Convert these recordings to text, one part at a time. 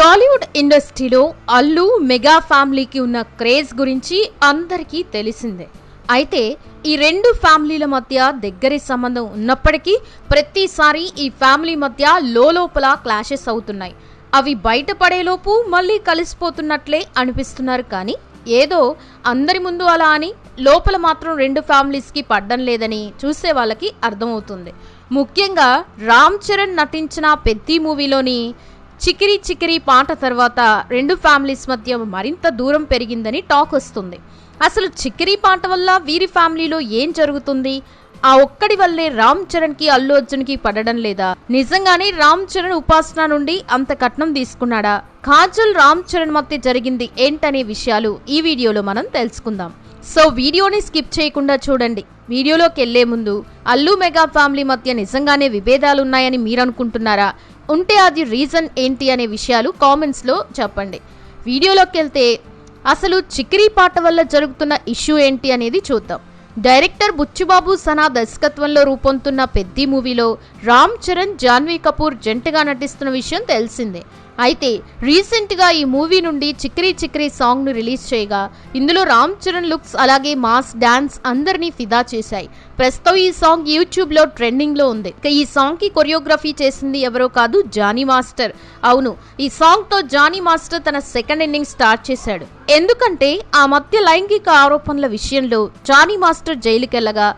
టాలీవుడ్ ఇండస్ట్రీలో అల్లు మెగా ఫ్యామిలీకి ఉన్న క్రేజ్ గురించి అందరికీ తెలిసిందే. అయితే ఈ రెండు ఫ్యామిలీల మధ్య దగ్గరి సంబంధం ఉన్నప్పటికీ ప్రతిసారి ఈ ఫ్యామిలీ మధ్య లోపల క్లాషెస్ అవుతున్నాయి. అవి బయటపడేలోపు మళ్ళీ కలిసిపోతున్నట్లే అనిపిస్తున్నారు కానీ ఏదో అందరి ముందు అలా అని లోపల మాత్రం రెండు ఫ్యామిలీస్కి పడ్డం లేదని చూసే వాళ్ళకి అర్థమవుతుంది. ముఖ్యంగా రామ్ చరణ్ నటించిన పెద్ది మూవీలోని చికిరి చికిరి పాట తర్వాత రెండు ఫ్యామిలీస్ మధ్య మరింత దూరం పెరిగిందని టాక్ వస్తుంది. అసలు చికిరి పాట వల్ల వీరి ఫ్యామిలీలో ఏం జరుగుతుంది? ఆ ఒక్కడి వల్లే రామ్ చరణ్కి అల్లు అర్జున్కి పడడం లేదా? నిజంగానే రామ్ చరణ్ ఉపాసన నుండి అంత కట్నం తీసుకున్నాడా? కాజల్ రామ్ చరణ్ మధ్య జరిగింది ఏంటనే విషయాలు ఈ వీడియోలో మనం తెలుసుకుందాం. సో వీడియోని స్కిప్ చేయకుండా చూడండి. వీడియోలోకి వెళ్ళే ముందు అల్లు మెగా ఫ్యామిలీ మధ్య నిజంగానే విభేదాలు ఉన్నాయని మీరు అనుకుంటున్నారా ఉంటే అది రీజన్ ఏంటి అనే విషయాలు కామెంట్స్లో చెప్పండి. వీడియోలోకి వెళ్తే అసలు చిక్రీ పాట వల్ల జరుగుతున్న ఇష్యూ ఏంటి అనేది చూద్దాం. డైరెక్టర్ బుచ్చిబాబు సనా దర్శకత్వంలో రూపొందుతున్న పెద్ది మూవీలో రామ్ చరణ్ జాన్వీ కపూర్ జంటగా నటిస్తున్న విషయం తెలిసిందే. అయితే రీసెంట్గా ఈ మూవీ నుండి చిక్రీ చిక్రీ సాంగ్ను రిలీజ్ చేయగా ఇందులో రామ్ చరణ్ లుక్స్ అలాగే మాస్ డాన్స్ అందరినీ ఫిదా చేశాయి. ప్రస్తుతం ఈ సాంగ్ యూట్యూబ్లో ట్రెండింగ్లో ఉంది. ఇక ఈ సాంగ్కి కొరియోగ్రఫీ చేసింది ఎవరో కాదు జానీ మాస్టర్. అవును ఈ సాంగ్తో జానీ మాస్టర్ తన సెకండ్ ఇన్నింగ్ స్టార్ట్ చేశాడు. ఎందుకంటే ఆ మధ్య లైంగిక ఆరోపణల విషయంలో జానీ మాస్టర్ జైలుకెళ్ళగా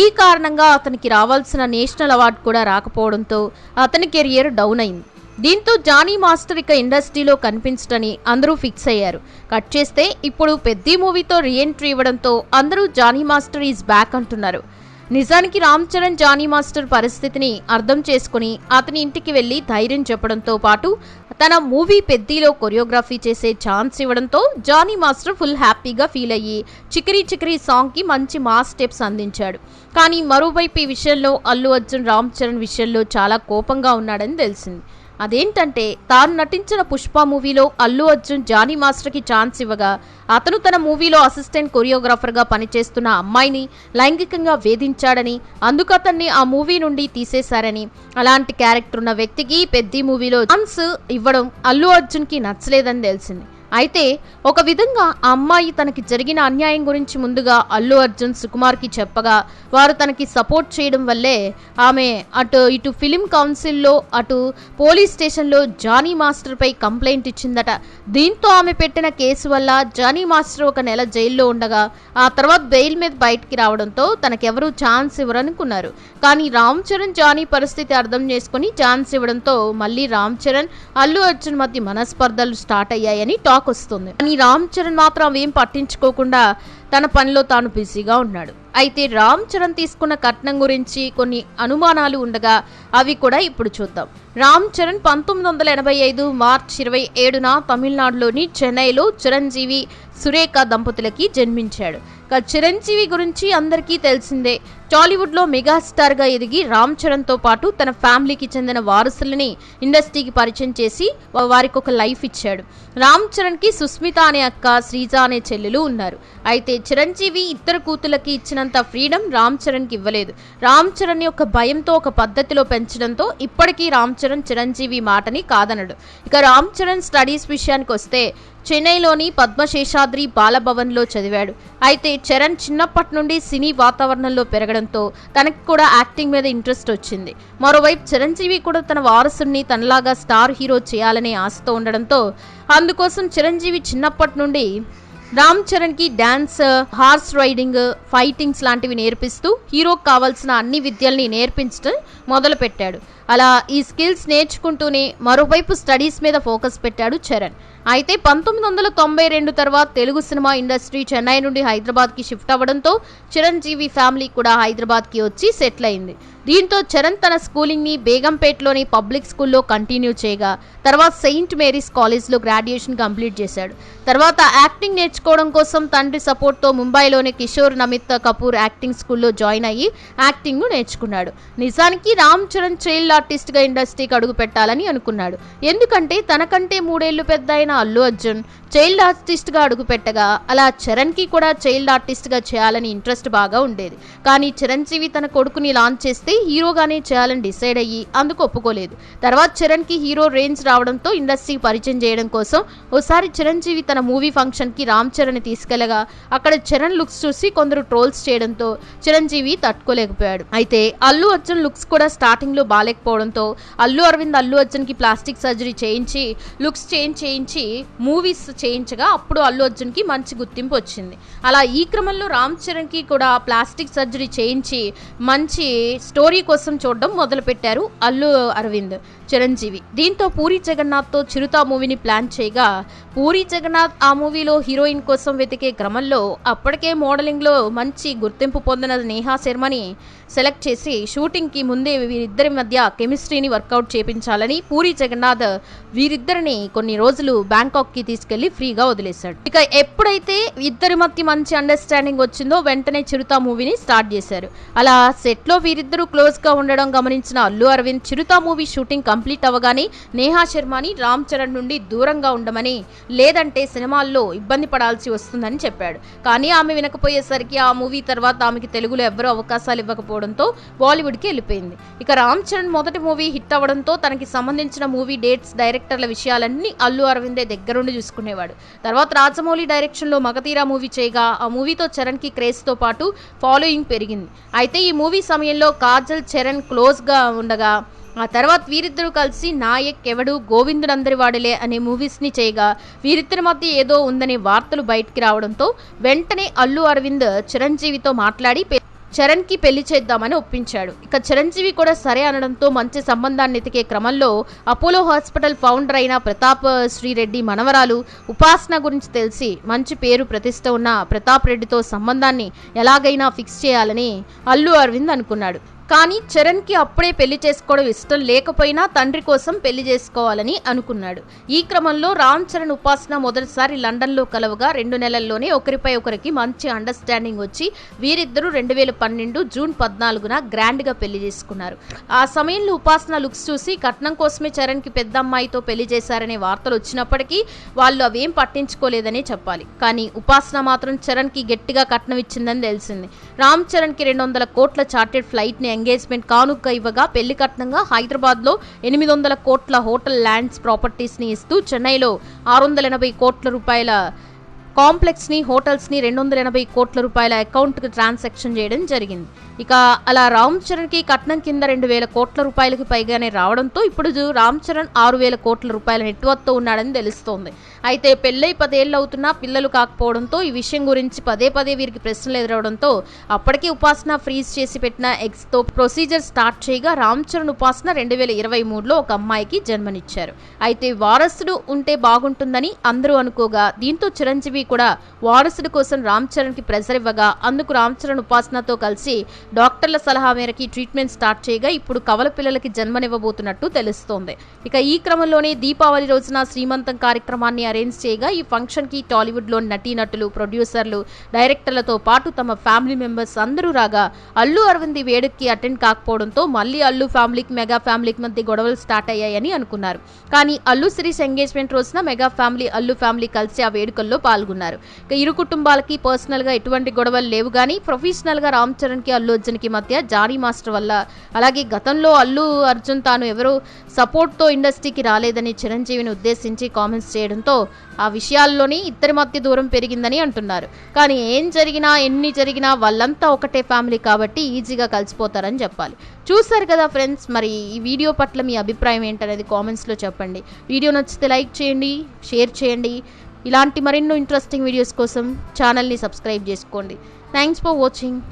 ఈ కారణంగా అతనికి రావాల్సిన నేషనల్ అవార్డు కూడా రాకపోవడంతో అతని కెరియర్ డౌన్ అయింది. దీంతో జానీ మాస్టర్ ఇక ఇండస్ట్రీలో కనిపించడని అందరూ ఫిక్స్ అయ్యారు. కట్ చేస్తే ఇప్పుడు పెద్ద మూవీతో రీఎంట్రీ ఇవ్వడంతో అందరూ జానీ మాస్టర్ ఈజ్ బ్యాక్ అంటున్నారు. నిజానికి రామ్ చరణ్ జానీ మాస్టర్ పరిస్థితిని అర్థం చేసుకుని అతని ఇంటికి వెళ్ళి ధైర్యం చెప్పడంతో పాటు తన మూవీ పెద్దీలో కొరియోగ్రఫీ చేసే ఛాన్స్ ఇవ్వడంతో జానీ మాస్టర్ ఫుల్ హ్యాపీగా ఫీల్ అయ్యి చికిరి చికిరి సాంగ్కి మంచి మాస్ స్టెప్స్ అందించాడు. కానీ మరోవైపు ఈ విషయంలో అల్లు అర్జున్ రామ్ చరణ్ విషయంలో చాలా కోపంగా ఉన్నాడని తెలిసింది. అదేంటంటే తాను నటించిన పుష్ప మూవీలో అల్లు అర్జున్ జానీ మాస్టర్కి ఛాన్స్ ఇవ్వగా అతను తన మూవీలో అసిస్టెంట్ కొరియోగ్రాఫర్గా పనిచేస్తున్న అమ్మాయిని లైంగికంగా వేధించాడని అందుకు అతన్ని ఆ మూవీ నుండి తీసేశారని అలాంటి క్యారెక్టర్ ఉన్న వ్యక్తికి పెద్ద మూవీలో ఛాన్స్ ఇవ్వడం అల్లు అర్జున్కి నచ్చలేదని తెలిసింది. అయితే ఒక విధంగా ఆ అమ్మాయి తనకి జరిగిన అన్యాయం గురించి ముందుగా అల్లు అర్జున్ సుకుమార్కి చెప్పగా వారు తనకి సపోర్ట్ చేయడం వల్లే ఆమె అటు ఇటు ఫిలిం కౌన్సిల్లో అటు పోలీస్ స్టేషన్లో జానీ మాస్టర్పై కంప్లైంట్ ఇచ్చిందట. దీంతో ఆమె పెట్టిన కేసు వల్ల జానీ మాస్టర్ ఒక నెల జైల్లో ఉండగా ఆ తర్వాత బెయిల్ మీద బయటికి రావడంతో తనకెవరూ ఛాన్స్ ఇవ్వరనుకున్నారు. కానీ రామ్ చరణ్ జానీ పరిస్థితి అర్థం చేసుకుని ఛాన్స్ ఇవ్వడంతో మళ్ళీ రామ్ చరణ్ అల్లు అర్జున్ మధ్య మనస్పర్ధలు స్టార్ట్ అయ్యాయని టాక్ వస్తుంది కానీ రామ్ చరణ్ మాత్రం అవేం పట్టించుకోకుండా తన పనిలో తాను బిజీగా ఉన్నాడు. అయితే రామ్ చరణ్ తీసుకున్న కట్నం గురించి కొన్ని అనుమానాలు ఉండగా అవి కూడా ఇప్పుడు చూద్దాం. రామ్ చరణ్ పంతొమ్మిది వందల ఎనభై ఐదు మార్చ్ ఇరవై ఏడున తమిళనాడులోని చెన్నైలో చిరంజీవి సురేఖ దంపతులకి జన్మించాడు. ఇక చిరంజీవి గురించి అందరికీ తెలిసిందే. టాలీవుడ్లో మెగాస్టార్గా ఎదిగి రామ్ చరణ్తో పాటు తన ఫ్యామిలీకి చెందిన వారసులని ఇండస్ట్రీకి పరిచయం చేసి వారికి ఒక లైఫ్ ఇచ్చాడు. రామ్ చరణ్కి సుస్మిత అనే అక్క శ్రీజ అనే చెల్లెలు ఉన్నారు. అయితే చిరంజీవి ఇద్దరు కూతులకి ఇచ్చినంత ఫ్రీడమ్ రామ్ చరణ్కి ఇవ్వలేదు. రామ్ చరణ్ యొక్క భయంతో ఒక పద్ధతిలో పెంచడంతో ఇప్పటికీ రామ్ చరణ్ చిరంజీవి మాటని కాదనడు. ఇక రామ్ చరణ్ స్టడీస్ విషయానికి వస్తే చెన్నైలోని పద్మశేషాద్రి బాలభవన్లో చదివాడు. అయితే చరణ్ చిన్నప్పటి నుండి సినీ వాతావరణంలో పెరగడంతో తనకి కూడా యాక్టింగ్ మీద ఇంట్రెస్ట్ వచ్చింది. మరోవైపు చిరంజీవి కూడా తన వారసుని తనలాగా స్టార్ హీరో చేయాలనే ఆశతో ఉండడంతో అందుకోసం చిరంజీవి చిన్నప్పటి నుండి రామ్ చరణ్కి డ్యాన్స్ హార్స్ రైడింగ్ ఫైటింగ్స్ లాంటివి నేర్పిస్తూ హీరోకి కావాల్సిన అన్ని విద్యల్ని నేర్పించడం మొదలుపెట్టాడు. అలా ఈ స్కిల్స్ నేర్చుకుంటూనే మరోవైపు స్టడీస్ మీద ఫోకస్ పెట్టాడు చరణ్. అయితే పంతొమ్మిది వందల తొంభై రెండు తర్వాత తెలుగు సినిమా ఇండస్ట్రీ చెన్నై నుండి హైదరాబాద్కి షిఫ్ట్ అవ్వడంతో చిరంజీవి ఫ్యామిలీ కూడా హైదరాబాద్కి వచ్చి సెటిల్ అయింది. దీంతో చరణ్ తన స్కూలింగ్ని బేగంపేటలోని పబ్లిక్ స్కూల్లో కంటిన్యూ చేయగా తర్వాత సెయింట్ మేరీస్ కాలేజ్లో గ్రాడ్యుయేషన్ కంప్లీట్ చేశాడు. తర్వాత యాక్టింగ్ నేర్చుకోవడం కోసం తండ్రి సపోర్ట్తో ముంబైలోని కిషోర్ నమిత్ కపూర్ యాక్టింగ్ స్కూల్లో జాయిన్ అయ్యి యాక్టింగ్ను నేర్చుకున్నాడు. నిజానికి రామ్ చరణ్ చైల్డ్ ఆర్టిస్ట్గా ఇండస్ట్రీకి అడుగు పెట్టాలని అనుకున్నాడు. ఎందుకంటే తనకంటే మూడేళ్ళు పెద్ద అయిన అల్లు అర్జున్ చైల్డ్ ఆర్టిస్ట్గా అడుగు పెట్టగా అలా చరణ్కి కూడా చైల్డ్ ఆర్టిస్ట్గా చేయాలని ఇంట్రెస్ట్ బాగా ఉండేది. కానీ చిరంజీవి తన కొడుకుని లాంచ్ చేస్తే హీరోగానే చేయాలని డిసైడ్ అయ్యి అందుకు ఒప్పుకోలేదు. తర్వాత చరణ్కి హీరో రేంజ్ రావడంతో ఇండస్ట్రీ పరిచయం చేయడం కోసం ఓసారి చిరంజీవి తన మూవీ ఫంక్షన్కి రామ్ చరణ్ తీసుకెళ్ళగా అక్కడ చరణ్ లుక్స్ చూసి కొందరు ట్రోల్స్ చేయడంతో చిరంజీవి తట్టుకోలేకపోయాడు. అయితే అల్లు అర్జున్ లుక్స్ కూడా స్టార్టింగ్లో లేకపోవడంతో అల్లు అరవింద్ అల్లు అర్జున్కి ప్లాస్టిక్ సర్జరీ చేయించి లుక్స్ చేంజ్ చేయించి మూవీస్ చేయించగా అప్పుడు అల్లు అర్జున్కి మంచి గుర్తింపు వచ్చింది. అలా ఈ క్రమంలో రామ్ చరణ్కి కూడా ప్లాస్టిక్ సర్జరీ చేయించి మంచి స్టోరీ కోసం చూడడం మొదలుపెట్టారు అల్లు అరవింద్ చిరంజీవి. దీంతో పూరి జగన్నాథ్తో చిరుత మూవీని ప్లాన్ చేయగా పూరి జగన్నాథ్ ఆ మూవీలో హీరోయిన్ కోసం వెతికే క్రమంలో అప్పటికే మోడలింగ్లో మంచి గుర్తింపు పొందిన నేహా శర్మని సెలెక్ట్ చేసి షూటింగ్కి ముందే వీరిద్దరి మధ్య కెమిస్ట్రీని వర్కౌట్ చేపించాలని పూరి జగన్నాథ్ వీరిద్దరిని కొన్ని రోజులు బ్యాంకాక్కి తీసుకెళ్ళి ఫ్రీగా వదిలేశాడు. ఇక ఎప్పుడైతే ఇద్దరి మధ్య మంచి అండర్స్టాండింగ్ వచ్చిందో వెంటనే చిరుత మూవీని స్టార్ట్ చేశారు. అలా సెట్లో వీరిద్దరూ క్లోజ్గా ఉండడం గమనించిన Allu Aravind Chirutha movie shooting complete అవ్వగానే నేహా శర్మని రామ్ చరణ్ నుండి దూరంగా ఉండమని లేదంటే సినిమాల్లో ఇబ్బంది పడాల్సి వస్తుందని చెప్పాడు. కానీ ఆమె వినకపోయేసరికి ఆ మూవీ తర్వాత ఆమెకి తెలుగులో ఎవ్వరూ అవకాశాలు బాలీవుడ్ బాలీవుడ్కి వెళ్ళిపోయింది. ఇక రామ్ చరణ్ మొదటి మూవీ హిట్ అవ్వడంతో తనకి సంబంధించిన మూవీ డేట్స్ డైరెక్టర్ల విషయాలన్నీ అల్లు అరవిందే దగ్గరుండి చూసుకునేవాడు. తర్వాత రాజమౌళి డైరెక్షన్లో మగతీరా మూవీ చేయగా ఆ మూవీతో చరణ్కి క్రేజ్తో పాటు ఫాలోయింగ్ పెరిగింది. అయితే ఈ మూవీ సమయంలో కాజల్ చరణ్ క్లోజ్గా ఉండగా ఆ తర్వాత వీరిద్దరూ కలిసి నాయక్ ఎవడు గోవిందుడందరి వాడలే అనే మూవీస్ని చేయగా వీరిద్దరి మధ్య ఏదో ఉందనే వార్తలు బయటికి రావడంతో వెంటనే అల్లు అరవింద్ చిరంజీవితో మాట్లాడి చరణ్కి పెళ్ళి చేద్దామని ఒప్పించాడు. ఇక చిరంజీవి కూడా సరే అనడంతో మంచి సంబంధాన్ని ఎతికే క్రమంలో అపోలో హాస్పిటల్ ఫౌండర్ అయిన ప్రతాప్ శ్రీరెడ్డి మనవరాలు ఉపాసన గురించి తెలిసి మంచి పేరు ప్రతిష్ట ఉన్న ప్రతాప్ రెడ్డితో సంబంధాన్ని ఎలాగైనా ఫిక్స్ చేయాలని అల్లు అరవింద్ అనుకున్నాడు. కానీ చరణ్కి అప్పుడే పెళ్ళి చేసుకోవడం ఇష్టం లేకపోయినా తండ్రి కోసం పెళ్ళి చేసుకోవాలని అనుకున్నాడు. ఈ క్రమంలో రామ్ చరణ్ ఉపాసన మొదటిసారి లండన్లో కలవగా రెండు నెలల్లోనే ఒకరిపై ఒకరికి మంచి అండర్స్టాండింగ్ వచ్చి వీరిద్దరూ రెండు వేల పన్నెండు జూన్ పద్నాలుగున గ్రాండ్గా పెళ్ళి చేసుకున్నారు. ఆ సమయంలో ఉపాసన లుక్స్ చూసి కట్నం కోసమే చరణ్కి పెద్ద అమ్మాయితో పెళ్ళి చేశారనే వార్తలు వచ్చినప్పటికీ వాళ్ళు అవేం పట్టించుకోలేదనే చెప్పాలి. కానీ ఉపాసన మాత్రం చరణ్కి గట్టిగా కట్నం ఇచ్చిందని తెలిసింది. రామ్ చరణ్కి రెండు వందల కోట్ల చార్టెడ్ ఫ్లైట్ని ఎంగేజ్మెంట్ కానుక ఇవ్వగా పెళ్ళి కట్నంగా హైదరాబాద్లో ఎనిమిది వందల కోట్ల హోటల్ ల్యాండ్స్ ప్రాపర్టీస్ని ఇస్తూ చెన్నైలో ఆరు వందల ఎనభై కోట్ల రూపాయల కాంప్లెక్స్ని హోటల్స్ని రెండు వందల ఎనభై కోట్ల రూపాయల అకౌంట్కి ట్రాన్సాక్షన్ చేయడం జరిగింది. ఇక అలా రామ్ చరణ్కి కట్నం కింద రెండు వేల కోట్ల రూపాయలకి పైగానే రావడంతో ఇప్పుడు రామ్ చరణ్ ఆరు వేల కోట్ల రూపాయల నెట్వర్క్తో ఉన్నాడని తెలుస్తోంది. అయితే పెళ్ళై పదేళ్ళు అవుతున్నా పిల్లలు కాకపోవడంతో ఈ విషయం గురించి పదే పదే వీరికి ప్రశ్నలు ఎదురవడంతో అప్పటికే ఉపాసన ఫ్రీజ్ చేసి పెట్టిన ఎగ్స్తో ప్రొసీజర్ స్టార్ట్ చేయగా రామ్ చరణ్ ఉపాసన రెండు వేల ఇరవై మూడులో ఒక అమ్మాయికి జన్మనిచ్చారు. అయితే వారసుడు ఉంటే బాగుంటుందని అందరూ అనుకోగా దీంతో చిరంజీవి కూడా వారసుడి కోసం రామ్ చరణ్కి ప్రెజర్ ఇవ్వగా అందుకు రామ్ చరణ్ ఉపాసనతో కలిసి డాక్టర్ల సలహా మేరకి ట్రీట్మెంట్ స్టార్ట్ చేయగా ఇప్పుడు కవల పిల్లలకి జన్మనివ్వబోతున్నట్టు తెలుస్తోంది. ఇక ఈ క్రమంలోనే దీపావళి రోజున శ్రీమంతం కార్యక్రమాన్ని అరేంజ్ చేయగా ఈ ఫంక్షన్కి టాలీవుడ్లో నటీనటులు ప్రొడ్యూసర్లు డైరెక్టర్లతో పాటు తమ ఫ్యామిలీ మెంబర్స్ అందరూ రాగా అల్లు అరవింద్ ఈ వేడుకకి అటెండ్ కాకపోవడంతో మళ్ళీ అల్లు ఫ్యామిలీకి మెగా ఫ్యామిలీకి మధ్య గొడవలు స్టార్ట్ అయ్యాయని అనుకున్నారు. కానీ అల్లు సిరీస్ ఎంగేజ్మెంట్ రోజున మెగా ఫ్యామిలీ అల్లు ఫ్యామిలీ కలిసి ఆ వేడుకల్లో పాల్గొన్నారు. ఇక ఇరు కుటుంబాలకి పర్సనల్గా ఎటువంటి గొడవలు లేవు కానీ ప్రొఫెషనల్గా రామ్ చరణ్కి అల్లు అర్జున్కి మధ్య జానీ మాస్టర్ వల్ల అలాగే గతంలో అల్లు అర్జున్ తాను ఎవరు సపోర్ట్తో ఇండస్ట్రీకి రాలేదని చిరంజీవిని ఉద్దేశించి కామెంట్స్ చేయడంతో ఆ విషయాల్లోనే ఇద్దరి మధ్య దూరం పెరిగిందని అంటున్నారు. కానీ ఏం జరిగినా ఎన్ని జరిగినా వాళ్ళంతా ఒకటే ఫ్యామిలీ కాబట్టి ఈజీగా కలిసిపోతారని చెప్పాలి. చూశారు కదా ఫ్రెండ్స్ మరి ఈ వీడియో పట్ల మీ అభిప్రాయం ఏంటనేది కామెంట్స్లో చెప్పండి. వీడియో నచ్చితే లైక్ చేయండి షేర్ చేయండి. ఇలాంటి మరెన్నో ఇంట్రెస్టింగ్ వీడియోస్ కోసం ఛానల్ని సబ్స్క్రైబ్ చేసుకోండి. Thanks for watching.